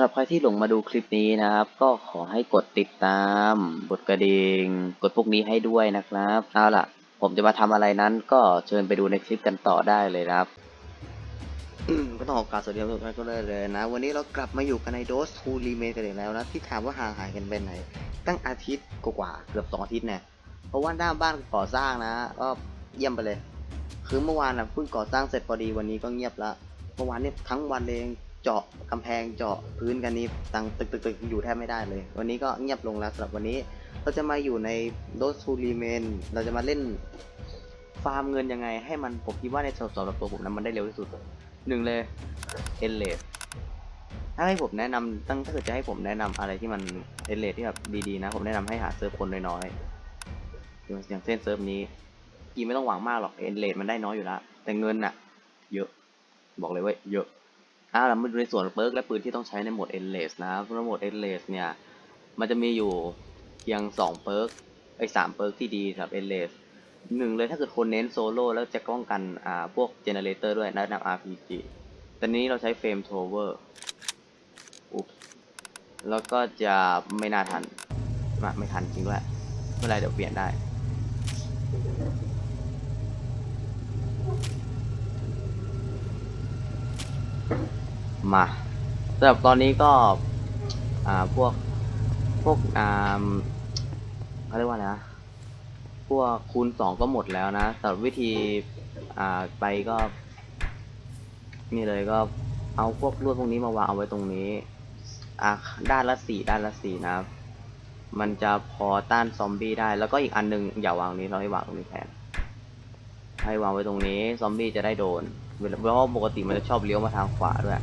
ำหรับใครที่หลงมาดูคลิปนี้นะครับ ก็ขอให้กดติดตาม กดกระดิ่งกดพวกนี้ให้ด้วยนะครับเอาล่ะ ผมจะมาทำอะไรนั้นก็เชิญไปดูในคลิปกันต่อได้เลยครับก็ต้องขอกราบสวัสดีทุกท่านก็เลยเลยนะ วันนี้เรากลับมาอยู่กันในโดสทูรีเมกันอีกแล้วนะ ที่ถามว่าห่างหายกันไปไหน ตั้งอาทิตย์กว่าเกือบสองอาทิตย์เนี่ยเพราะว่าหน้าบ้านก่อสร้างนะก็เยี่ยมไปเลย คือเมื่อวานนะเพิ่งก่อสร้างเสร็จพอดีวันนี้ก็เงียบละเมื่อวานเนี่ยทั้งวันเลย เจาะกำแพงเจาะพื้นกันนี่ตังตึกตึกตึกอยู่แทบไม่ได้เลย วันนี้ก็เงียบลงแล้วสำหรับวันนี้เราจะมาอยู่ในโดสทูรีเมนเราจะมาเล่นฟาร์มเงินยังไง ให้มันผมคิดว่าในสำหรับตัวผมนั้นมันได้เร็วที่สุดหนึ่งเลยเอเลสถ้าให้ผมแนะนำตั้งถ้าเกิดจะให้ผมแนะนำอะไรที่มันเอเลสที่แบบดีๆนะ ผมแนะนำให้หาเซิร์ฟคนน้อยๆอย่างเช่นเซิร์ฟนี้กีไม่ต้องหวังมากหรอกเอ็นเลดมันได้น้อยอยู่แล้วแต่เงินน่ะเยอะ บอกเลยว่าเยอะ อ่าแล้วมาดูในส่วนเปิร์กและปืนที่ต้องใช้ในโหมดเอ็นเลสนะเพราะในโหมดเอ็นเลสเนี่ย มันจะมีอยู่เพียงสองเปิร์กไอ้สามเปิร์กที่ดีสำหรับเอ็นเลสหนึ่งเลยถ้าเกิดคนเน้นโซโล่แล้วจะป้องกันอ่าพวกเจเนเรเตอร์ด้วยนะนำ RPG แต่นี้เราใช้เฟรมโทเวอร์อุ๊บแล้วก็จะไม่น่าทันมาไม่ทันจริงด้วยเมื่อไรเดี๋ยวเปลี่ยนได้ มาสำหรับตอนนี้ก็อ่าพวกพวกอ่าเขาเรียกว่าอะไรนะพวกคูณสองก็หมดแล้วนะสำหรับวิธีอ่าไปก็นี่เลยก็เอาพวกลวดพวกนี้มาวางเอาไว้ตรงนี้อ่าด้านละสี่ด้านละสี่นะครับ มันจะพอต้านซอมบี้ได้ แล้วก็อีกอันหนึงอย่าวางตรงนี้เราให้วางตรงนี้แทนให้วางไว้ตรงนี้ ซอมบี้จะได้โดนเพราะปกติมันจะชอบเลี้ยวมาทางขวาด้วย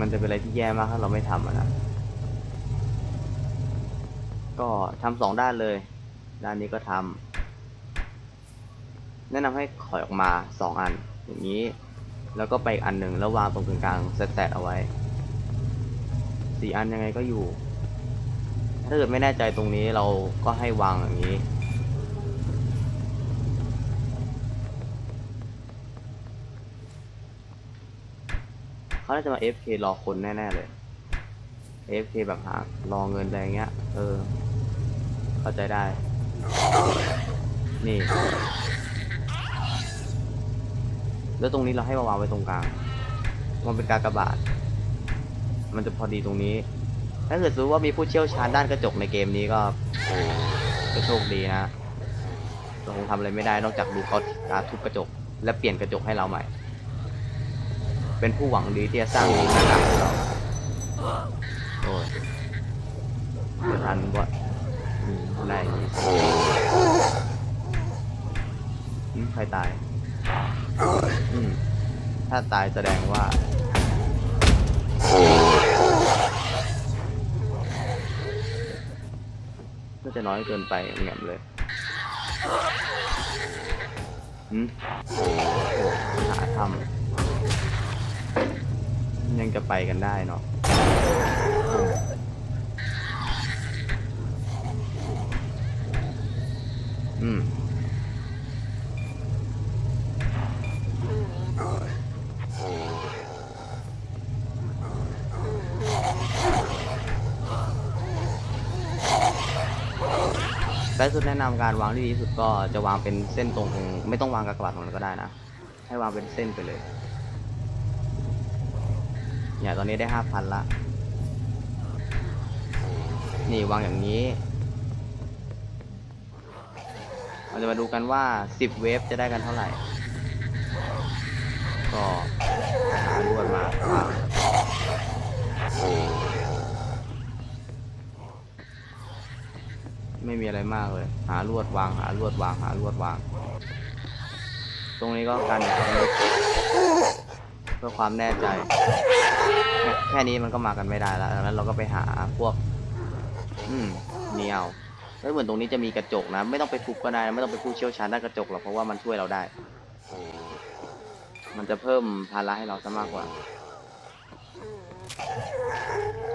มันจะเป็นอะไรที่แย่มากถ้าเราไม่ทำนะ ก็ทำสองด้านเลย ด้านนี้ก็ทำแนะนำให้ถอยออกมาสองอัน อย่างนี้ แล้วก็ไปอีกอันหนึ่งแล้ววางตรงกลางๆแซดๆเอาไว้สี่อันยังไงก็อยู่ ถ้าเกิดไม่แน่ใจตรงนี้เราก็ให้วางอย่างนี้ เขาน่าจะมา FK รอคนแน่ๆเลย FK แบบหารอเงินอะไรเงี้ย เออ เข้าใจได้ นี่ แล้วตรงนี้เราให้มาวางไว้ตรงกลาง มันเป็นการกระบาด มันจะพอดีตรงนี้ ถ้าเกิดสมมติว่ามีผู้เชี่ยวชาญด้านกระจกในเกมนี้ก็ก็โชคดีนะเราคงทำอะไรไม่ได้นอกจากดูเขาทุบกระจก และเปลี่ยนกระจกให้เราใหม่ เป็นผู้หวังดีที่จะสร้างดีขนาดเราโอ้ยทันว่าอืมได้อย่ใครตายอืมถ้าตายแสดงว่าน่าจะน้อยเกินไปแง่มเลยอืมโอ้โหหาทำ ยังจะไปกันได้เนาะอืมและสุดแนะนำการวางที่ดีที่สุดก็จะวางเป็นเส้นตรง ไม่ต้องวางกากบาทตรงนั้นก็ได้นะ ให้วางเป็นเส้นไปเลย เนี่ยตอนนี้ได้ห้าพันละ นี่วางอย่างนี้ เราจะมาดูกันว่าสิบเวฟจะได้กันเท่าไหร่ ก็หาลวดมาวางไม่มีอะไรมากเลย หาลวดวาง หาลวดวาง หาลวดวาง ตรงนี้ก็กัน เพื่อความแน่ใจ แค่นี้มันก็มากันไม่ได้แล้วดังนั้นเราก็ไปหาพวก อืมเนียวแล้วเหมือนตรงนี้จะมีกระจกนะ ไม่ต้องไปทุบก็ได้นะไม่ต้องไปผู้เชี่ยวชาญด้านกระจกหรอกเพราะว่ามันช่วยเราได้ มันจะเพิ่มภาระให้เราซะมากกว่า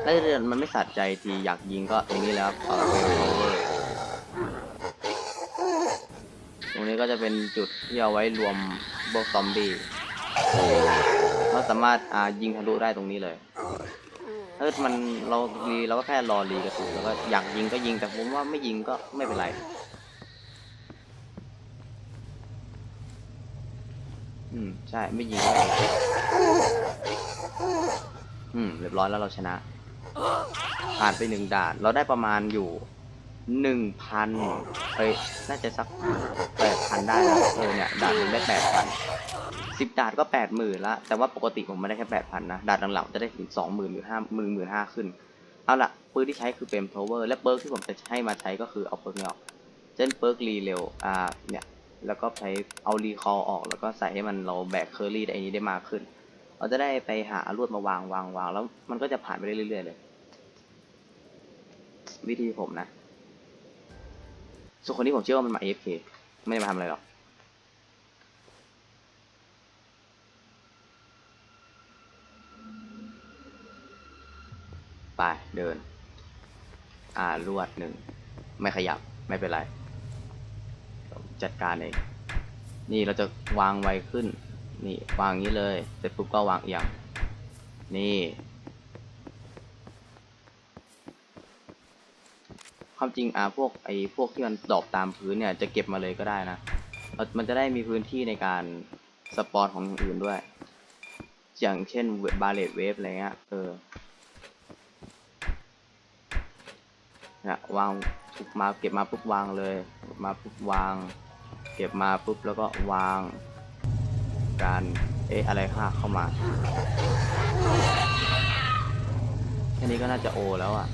แล้วเรืองมันไม่สัดใจทีอยากยิงก็ตรงนี้แล้วเออเป็น power ตรงนี้ก็จะเป็นจุดที่เอาไว้รวมพวกซอมบี้ เราสามารถอ่ายิงทะลุได้ตรงนี้เลยเออมันเรารีเราก็แค่รอรีกระสุนแล้วก็อยากยิงก็ยิงแต่ผมว่าไม่ยิงก็ไม่เป็นไรอืมใช่ไม่ยิงก็ไม่เป็นไรอืมเรียบร้อยแล้วเราชนะ ผ่านไปหนึ่งด่านเราได้ประมาณอยู่ หนึ่งพันเอ้ยน่าจะสักแปดพันได้นะเออเนี่ยดานหนึ่งได้แปดพันสิบดานก็แปดหมื่นละแต่ว่าปกติผมไม่ได้แค่แปดพันนะดานหลังๆจะได้ถึงสองหมื่นหรือห้าหมื่นหมื่นห้าขึ้น เอาละปืนที่ใช้คือเปมโทเวอร์และเปิร์กที่ผมจะให้มาใช้ก็คือเอาเปิร์กนี้ออกเช่นเปิร์กรีเร็วอ่าเนี่ยแล้วก็ใช้เอารีคอลออกแล้วก็ใส่ให้มันเราแบกเคอรี่ได้อันนี้ได้มากขึ้น เราจะได้ไปหาลวดมาวางวางวางแล้วมันก็จะผ่านไปเรื่อยๆเลย วิธีผมนะ ส่วนคนนี้ผมเชื่อว่ามันมา AFK ไม่ได้มาทำอะไรหรอก ไป เดิน อ่าลวดหนึ่ง ไม่ขยับ ไม่เป็นไร จัดการเอง นี่เราจะวางไวขึ้น นี่ วางอย่างนี้เลย เสร็จปุ๊บก็วางเอียง นี่ ความจริงอ่าพวกไอ้พวกที่มันดรอปตามพื้นเนี่ยจะเก็บมาเลยก็ได้นะมันจะได้มีพื้นที่ในการสปอนของอย่างอื่นด้วย อย่างเช่นบาเลตเวฟอะไรเงี้ยเออนี่ยวางทุกมาเก็บมาปุ๊บวางเลยมาปุ๊บวาง เก็บมาปุ๊บแล้วก็วาง การเอ๊ะอะไรค่ะเข้ามาแค่นี้ก็น่าจะโอแล้วอะ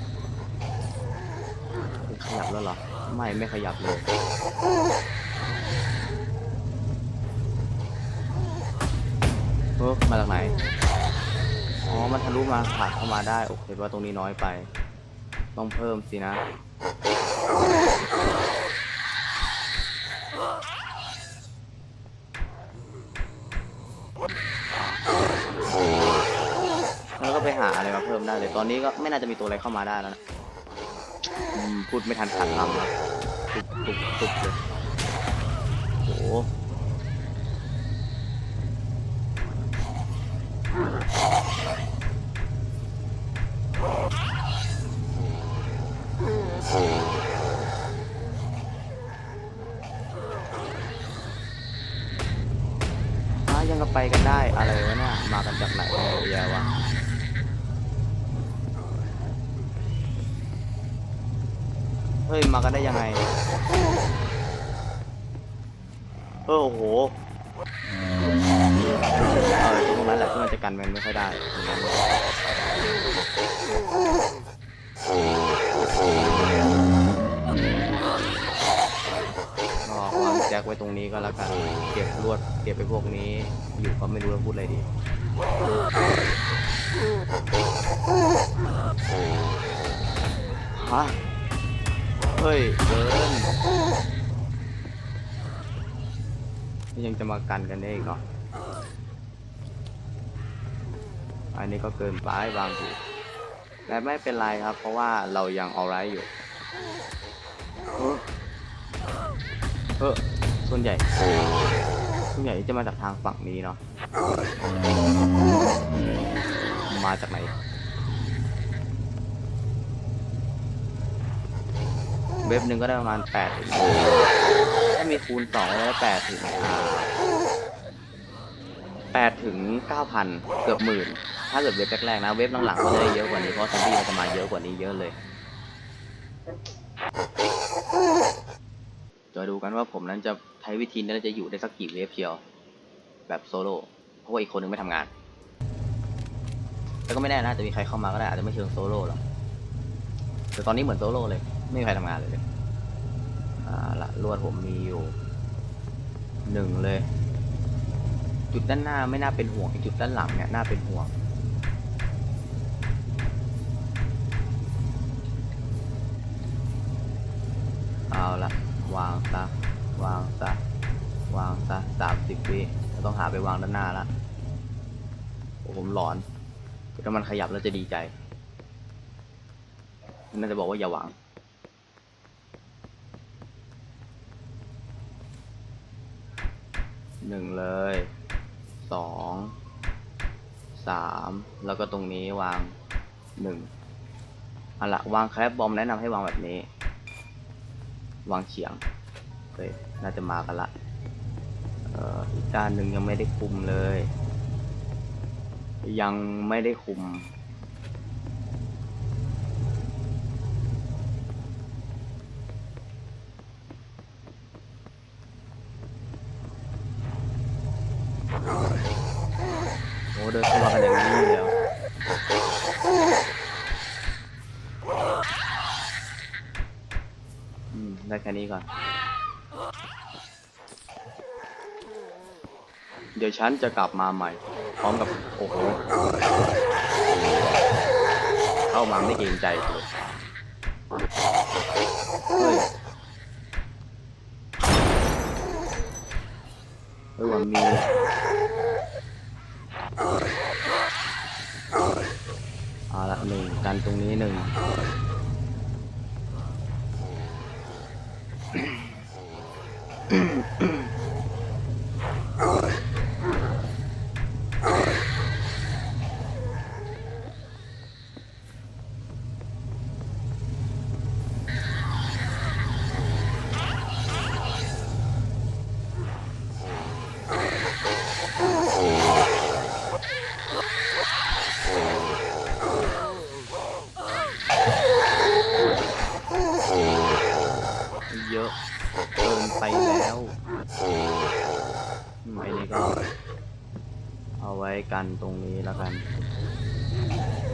ขยับแล้วเหรอ ไม่ไม่ขยับเลยเฮ้ยมาจากไหน อ๋อ มันทะลุมาผ่านเข้ามาได้ โอเคว่าตรงนี้น้อยไป ต้องเพิ่มสินะแล้วก็ไปหาอะไรมาเพิ่มได้เลย ตอนนี้ก็ไม่น่าจะมีตัวอะไรเข้ามาได้แล้วนะ พูดไม่ทันขาดคำตุบตุบตุบเลยโอ้ ตรงนั้นแหละที่มันจะกันมันไม่ค่อยได้รงนั้นก็วางแจ็คไว้ตรงนี้ก็แล้วกันเก็บลวดเก็บไปพวกนี้ อยู่ก็ไม่รู้จะพูดอะไรดีฮะเฮ้ยเกินยังจะมากันกันได้อีกเหรอ อันนี้ก็เกินไปบางทีแต่ไม่เป็นไรครับ เพราะว่าเรายังออไรอยู่เออเออส่วนใหญ่ส่วนใหญ่จะมาจากทางฝั่งนี้เนาะมาจากไหนเว็บหนึ่งก็ได้ประมาณแปดถึงถ้ามีคูณสองก็ได้แปดถึงแปดถึงเก้าพันเกือบหมื่น ถ้าเกิดเว็บแรกๆนะ เว็บหลังๆก็จะได้เยอะกว่านี้เพราะซอมบี้มันจะมาเยอะกว่านี้เยอะเลยจะดูกันว่าผมนั้นจะใช้วิธีนี้แล้วจะอยู่ได้สักกี่เว็บเชียว แบบโซโล่เพราะว่าอีกคนนึงไม่ทำงานแต่ก็ไม่แน่นะจะมีใครเข้ามาก็ได้อาจจะไม่เชิงโซโล่หรอกแต่ตอนนี้เหมือนโซโล่เลย ไม่มีใครทำงานเลยเลยอ่าละลวดผมมีอยู่หนึ่งเลย จุดด้านหน้าไม่น่าเป็นห่วงจุดด้านหลังเนี่ยน่าเป็นห่วง เอา ละ วางซะ วางซะ วางซะสามสิบวิเราต้องหาไปวางด้านหน้าละโอ้ผมหลอนถ้ามันขยับแล้วจะดีใจมันน่าจะบอกว่าอย่าวางหนึ่งเลยสองสามแล้วก็ตรงนี้วางหนึ่งเอาละวางแครบบอมแนะนำให้วางแบบนี้ วางเฉียงเฮ้ยน่าจะมากันละเอ่ออีกด้านหนึ่งยังไม่ได้คุมเลย ยังไม่ได้คุม โอ้เดินเข้ามากันอย่างนี้เลยเแค่นี้ก่อน เดี๋ยวฉันจะกลับมาใหม่ พร้อมกับ โอ้โห เข้ามาไม่เกรงใจเลยเฮ้ยวันมีเอาละหนึ่งกันตรงนี้หนึ่ง กันตรงนี้แล้วกัน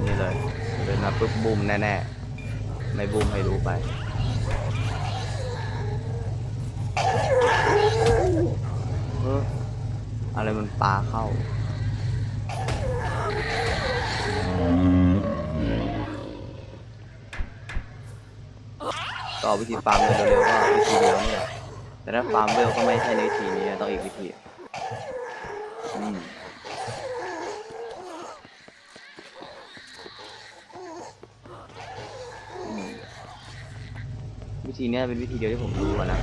นี่เลยเดินมาปุ๊บบูมแน่ๆ ไม่บูมให้รู้ไป เอออะไรมันปลาเข้าก็วิธีฟาร์มเร็วๆก็วิธีเดียวนี่แหละแต่ถ้าฟาร์มเวลก็ไม่ใช่ในวิธีนี้ต้องอีกวิธีอืมอืมวิ ธีนี้เป็นวิธีเดียวที่ผมรู้อะนะ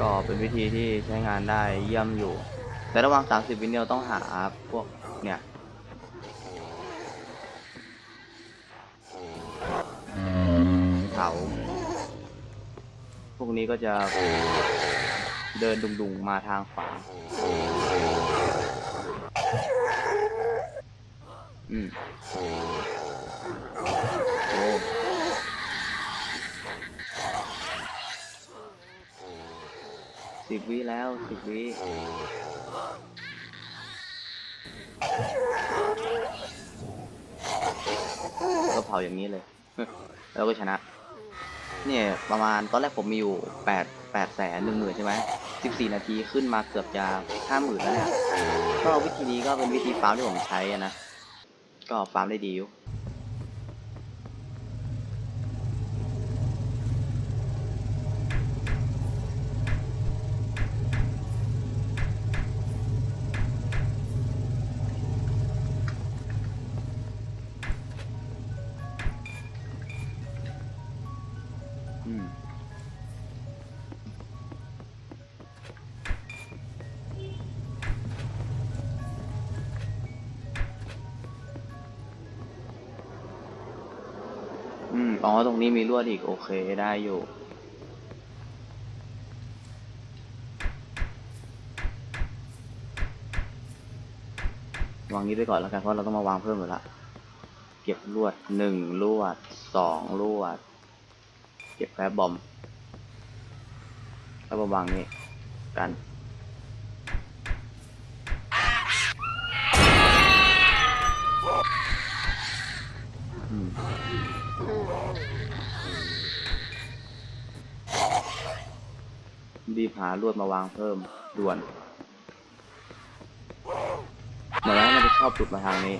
ก็เป็นวิธีที่ใช้งานได้เยี่ยมอยู่ แต่ระหว่าง 30 วินเราต้องหาพวกเนี่ยเถาพวกนี้ก็จะเดินดุงๆมาทางขวา อืมโอ้สิบวิแล้วสิบวิก็เผาอย่างนี้เลย แล้วก็ชนะ เนี่ย ประมาณตอนแรกผมมีอยู่แปดแปดแสนหนึ่งหมื่นใช่ไหมสิบสี่นาทีขึ้นมาเกือบจะห้าหมื่นแล้วเนี่ยก็วิธีนี้ก็เป็นวิธีฟาร์มที่ผมใช้อะนะ ก็ฟาร์มได้ดีอยู่อืม อ๋อตรงนี้มีลวดอีก โอเคได้อยู่ วางนี้ไปก่อนแล้วกันเพราะเราต้องมาวางเพิ่มอยู่ละเก็บลวดหนึ่งลวดสองลวด เก็บแคบบอมแล้วมาวางนี้กัน หาลวดมาวางเพิ่มด่วนเดี๋ยวนะมันจะชอบหลุดมาทางนี้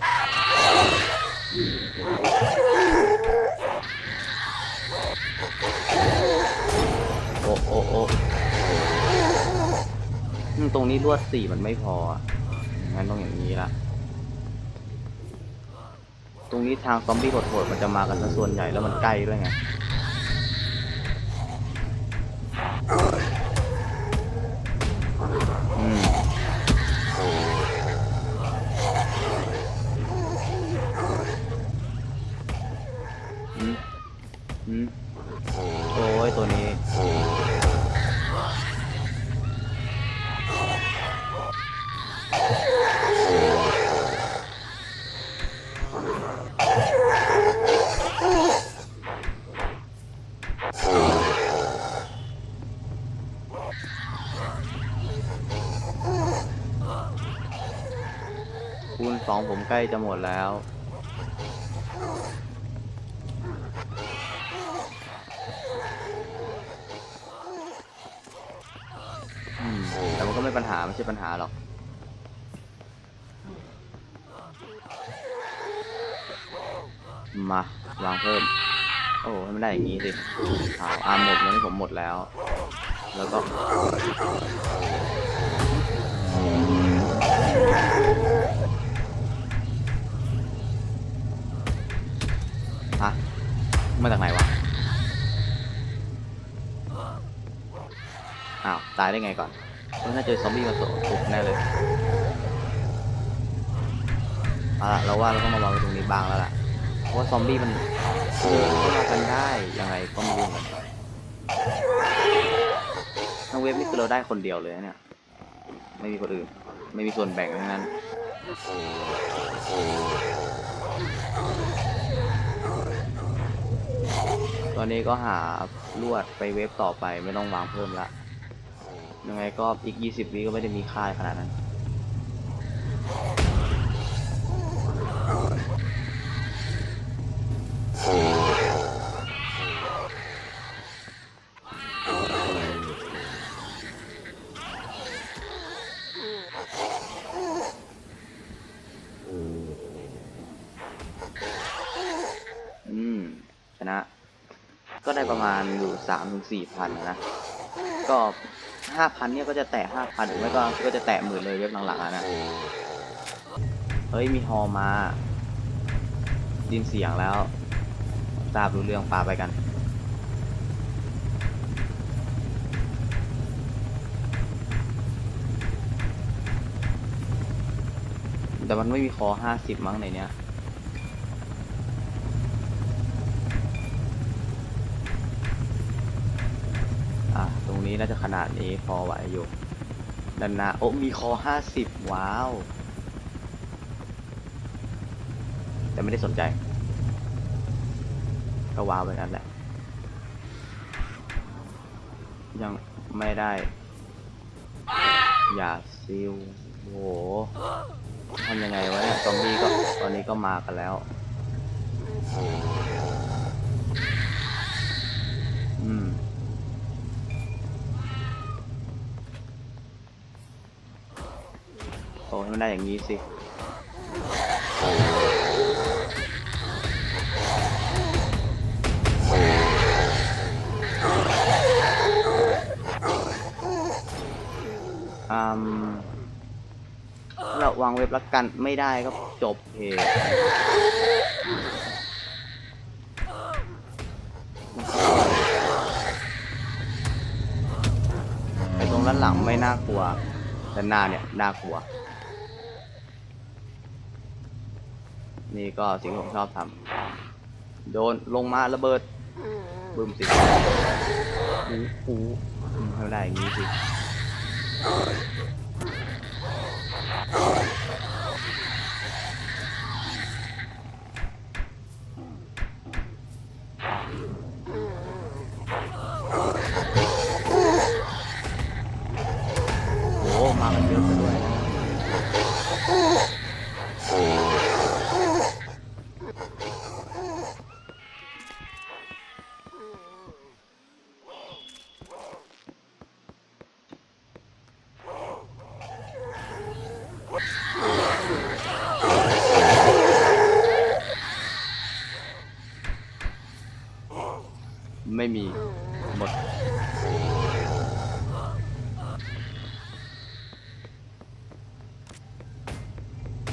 โอ้โอ้โอ้ตรงนี้ลวดสี่มันไม่พอ งั้นต้องอย่างนี้ละ ตรงนี้ทางซอมบี้โหดๆมันจะมากันซะส่วนใหญ่แล้วมันใกล้ด้วยไง คูณสองผมใกล้จะหมดแล้ว อืม แต่มันก็ไม่ปัญหา ไม่ใช่ปัญหาหรอก มา วางเพิ่ม โอ้ให้มันได้อย่างนี้สิอ้าวอาร์มหมดงั้นผมหมดแล้ว แล้วก็ ฮะมาจากไหนวะ อ้าว ตายได้ไงก่อนมันน่าเจอซอมบี้มาตกแน่เลยเอาละเราว่าเราต้องมาวางไว้ตรงนี้บ้างแล้วล่ะ เพราะว่าซอมบี้มันเดินเข้ามากันได้ยังไงก็ไม่รู้เหมือนกันน้งเวฟนี่คือเราได้คนเดียวเลยเนี่ย ไม่มีคนอื่น ไม่มีส่วนแบ่งทั้งนั้น ตอนนี้ก็หาลวดไปเวฟต่อไปไม่ต้องวางเพิ่มละยังไงก็อีก 20วิก็ไม่ได้มีค่าขนาดนั้น อืม ชนะ ก็ ได้ประมาณอยู่สามถึงสี่พันนะก็ห้าพันเนี่ยก็จะแตะห้าพันหรือไม่ก็ก็จะแตะหมื่นเลยเว็บหลังๆอะนะเฮ้ยมีฮอมาไดยินเสียงแล้วทราบรู้เรื่องปาไปกันแต่มันไม่มีคอห้าสิบมั้งในเนี้ย อะ ตรง นี้น่าจะขนาดนี้พอไหวอยู่ด้านหน้าโอ้มีคอห้าสิบว้าว แต่ไม่ได้สนใจ ก็ว้าวไปกันแหละ ยังไม่ได้ อย่าซิลโหทำยังไงวะเนี่ยซอมบี้ก็ตอนนี้ก็มากันแล้ว มันได้อย่างนี้สิอืมเราวางเว็บละกันไม่ได้ก็จบเพจไอ้ตรงด้านหลังไม่น่ากลัวแต่หน้าเนี่ยน่ากลัว นี่ก็สิ่งที่ผมชอบทำโดนลงมาระเบิดบึ้มสิหูหูอืมให้มันได้อย่างนี้สิ โอ้มากันเยอะซะด้วย ไม่มี หมด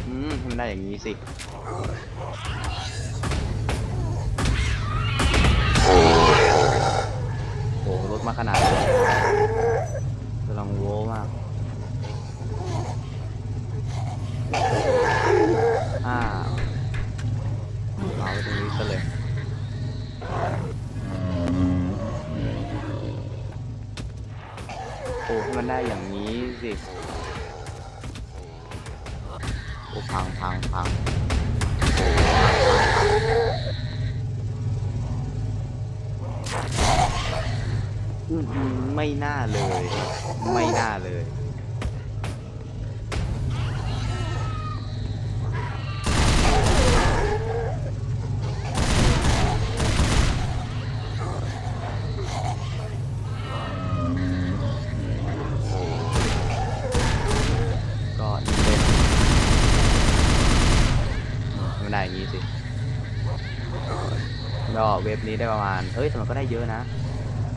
อืมให้มันได้อย่างนี้ สิโหรถมาขนาดนี้กำลังโว้มากอ่าเอาตรงนี้ซะเลยโอ้ให้มันได้อย่างนี้สิ โอ้พังพังพังอื้อหือไม่น่าเลย ไม่น่าเลย เว็บนี้ได้ประมาณ เอ้ยแต่มันก็ได้เยอะนะ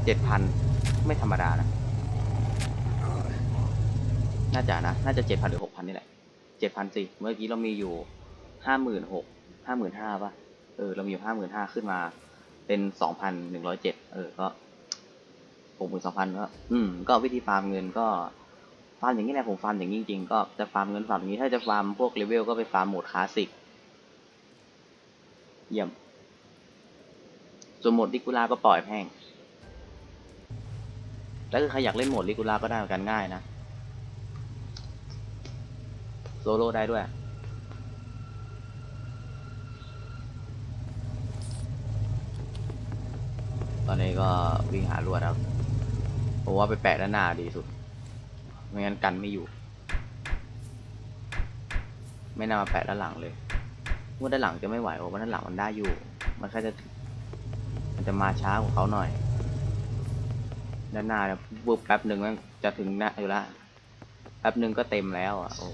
เจ็ดพันไม่ธรรมดานะ น่าจะนะ น่าจะเจ็ดพันหรือหกพันนี่แหละเจ็ดพันสิ เมื่อกี้เรามีอยู่ห้าหมื่นหกห้าหมื่นห้าป่ะ เออ เรามีอยู่ห้าหมื่นห้าขึ้นมา เป็นสองพันหนึ่งร้อยเจ็ดเออ ก็หกหมื่นสองพันก็อืม ก็วิธีฟาร์มเงินก็ฟาร์มอย่างนี้แหละผมฟาร์มอย่างนี้จริงๆ ก็จะฟาร์มเงินฟาร์มอย่างนี้ ถ้าจะฟาร์มพวกเลเวลก็ไปฟาร์มโหมดคลาสสิก เยี่ยม ส่วนโหมดลิกูล่าก็ปล่อยแห้งแล้วใครอยากเล่นโหมดลิกูล่าก็ได้เหมือนกันง่ายนะ โซโล่ได้ด้วย ตอนนี้ก็วิ่งหาลวดครับผมว่าไปแปะด้านหน้าดีสุด ไม่งั้นกันไม่อยู่ ไม่น่ามาแปะด้านหลังเลยว่าด้านหลังจะไม่ไหวโอ้ว่าด้านหลังมันได้อยู่ มันแค่จะ มันจะมาช้ากว่าเขาหน่อย ด้านหน้าเนี่ยบุบแป๊บหนึ่งมันจะถึงหน้าอยู่ละแป๊บหนึ่งก็เต็มแล้วอะโอ้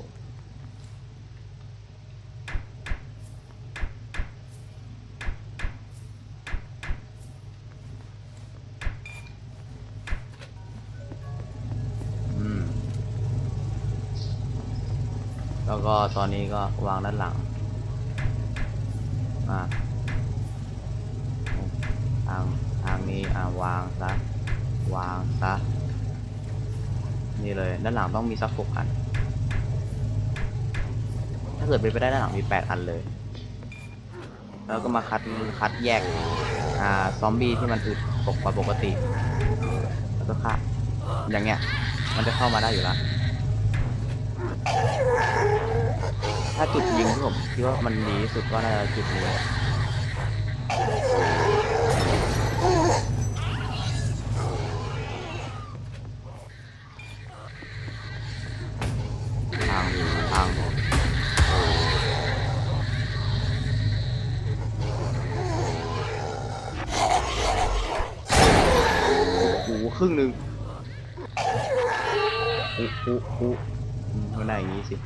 อืมแล้วก็ตอนนี้ก็วางด้านหลัง อ่า ทางทางนี้อ่าวางซะวางซะนี่เลยด้านหลังต้องมีสักหกอัน ถ้าเกิดเป็นไปได้ด้านหลังมีแปดอันเลย แล้วก็มาคัดคัดแยกอ่าซอมบี้ที่มันอึดปกกว่าปกติ แล้วก็ฆ่าอย่างเงี้ย มันจะเข้ามาได้อยู่ล้วถ้าจุดยิงที่ผมคิดว่ามันดีสุดก็น่าจะจุดนี้ รึ่งหนึ่งอู้อู้อู้มันได้อย่างนี้สิ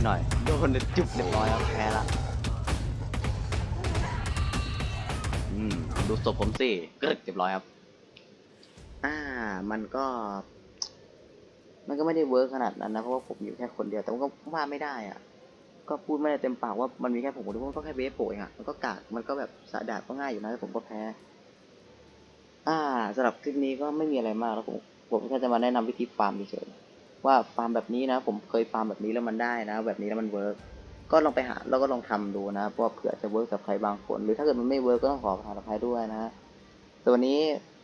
พลาดไปหน่อยโดนจุบเรียบร้อยครับแพ้ละอืมดูศพผมสิก็เรียบร้อยครับ อ่า มันก็ มันก็ไม่ได้เวิร์กขนาดนั้นนะเพราะว่าผมอยู่แค่คนเดียวแต่มันก็ว่าไม่ได้อะ ก็พูดไม่ได้เต็มปากว่ามันมีแค่ผมคนเดียวมันก็แค่เบสโปะเองอะมันก็กากมันก็แบบสะดาดก็ง่ายอยู่นะแต่ผมก็แพ้ อ่าสำหรับคลิปนี้ก็ไม่มีอะไรมากแล้วผมผมแค่จะมาแนะนำวิธีฟาร์มเฉยๆ ว่าฟาร์มแบบนี้นะ ผมเคยฟาร์มแบบนี้แล้วมันได้นะ แบบนี้แล้วมันเวิร์กก็ลองไปหาแล้วก็ลองทำดูนะเพราะเผื่อจะเวิร์กกับใครบางคน หรือถ้าเกิดมันไม่เวิร์กก็ต้องขอประทานอภัยด้วยนะตัวนี้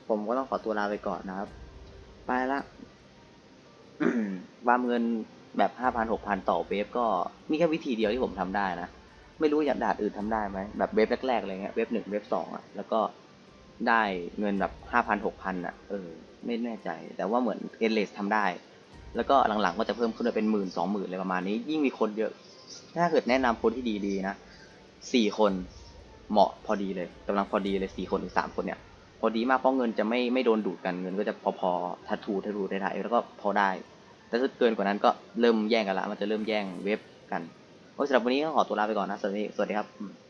ผมก็ต้องขอตัวลาไปก่อนนะครับ ไปละวามเงินแบบห้าพันหกพันต่อเวฟก็มีแค่วิธีเดียวที่ผมทำได้นะ ไม่รู้อย่างดาดอื่นทำได้ไหมแบบเวฟแรกๆอะไรเงี้ยเวฟหนึ่งเวฟสองอะแล้วก็ได้เงินแบบห้าพันหกพันอะเออไม่แน่ใจ แต่ว่าเหมือนเอเลสทำได้ แล้วก็หลังๆก็จะเพิ่มขึ้นไปเป็นหมื่นสองหมื่นอะไรประมาณนี้ ยิ่งมีคนเยอะ ถ้าเกิดแนะนำคนที่ดีๆนะสี่คนเหมาะพอดีเลยกำลังพอดีเลยสี่คนถึงสามคนเนี่ย พอดีมากเพราะเงินจะไม่ไม่โดนดูดกันเงินก็จะพอๆทัดทูทัดทูได้ๆแล้วก็พอได้ แต่ถ้าเกินกว่านั้นก็เริ่มแย่งกันละมันจะเริ่มแย่งเว็บกันโอ้สำหรับวันนี้ก็ขอตัวลาไปก่อนนะสวัสดีสวัสดีครับ